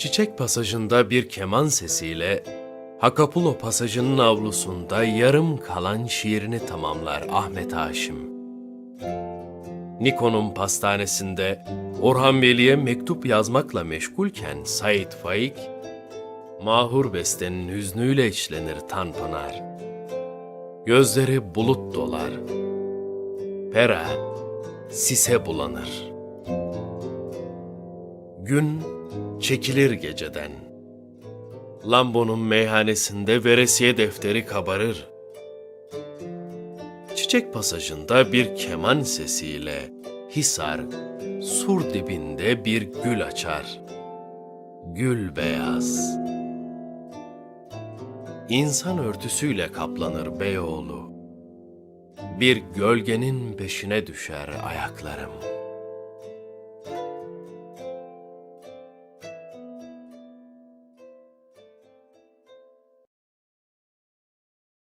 Çiçek pasajında bir keman sesiyle Hakapulo pasajının avlusunda yarım kalan şiirini tamamlar Ahmet Haşim. Niko'nun pastanesinde Orhan Veli'ye mektup yazmakla meşgulken Said Faik, Mahur Beste'nin hüznüyle işlenir Tanpınar. Gözleri bulut dolar. Pera, sise bulanır. Gün çekilir geceden. Lambo'nun meyhanesinde veresiye defteri kabarır. Çiçek pasajında bir keman sesiyle Hisar, sur dibinde bir gül açar. Gül beyaz. İnsan örtüsüyle kaplanır Beyoğlu. Bir gölgenin peşine düşer ayaklarım.''